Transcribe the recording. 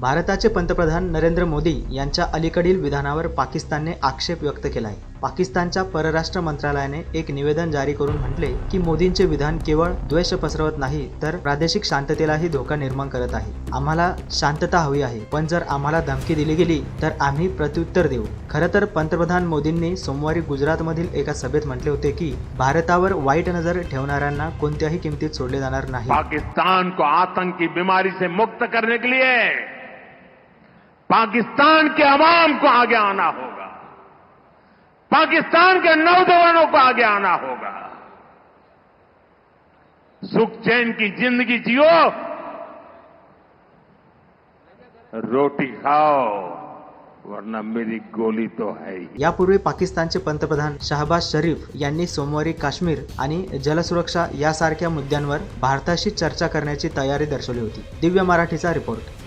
भारताचे पंतप्रधान नरेंद्र मोदी यांच्या अलीकडील विधानावर पाकिस्तानने आक्षेप व्यक्त केला आहे पाकिस्तानच्या परराष्ट्र मंत्रालयाने एक निवेदन जारी करून म्हटले की मोदींचे विधान केवळ द्वेष पसरवत नाही तर प्रादेशिक शांततेलाही धोका निर्माण करत आहे. आम्हाला शांतता हवी आहे पण जर आम्हाला धमकी दिली गेली तर आम्ही प्रत्युत्तर देऊ. खरं तर पंतप्रधान मोदींनी सोमवारी गुजरातमधील एका सभेत म्हटले होते की भारतावर वाईट नजर ठेवणाऱ्यांना कोणत्याही किमतीत सोडले जाणार नाही. पाकिस्तान को आतंकी बीमारी से मुक्त करने के लिए पाकिस्तान के अवाम को आगे आना होगा। पाकिस्तान के नौजवानों को आगे आना होगा। सुख चैन की जिंदगी जियो। रोटी खाओ वरना मेरी गोली तो है यापूर्वी पाकिस्तानचे पंतप्रधान शहबाज शरीफ यांनी सोमवारी काश्मीर आणि जलसुरक्षा यासारख्या मुद्द्यांवर भारताशी चर्चा करण्याची तयारी दर्शवली होती. दिव्य मराठीचा रिपोर्ट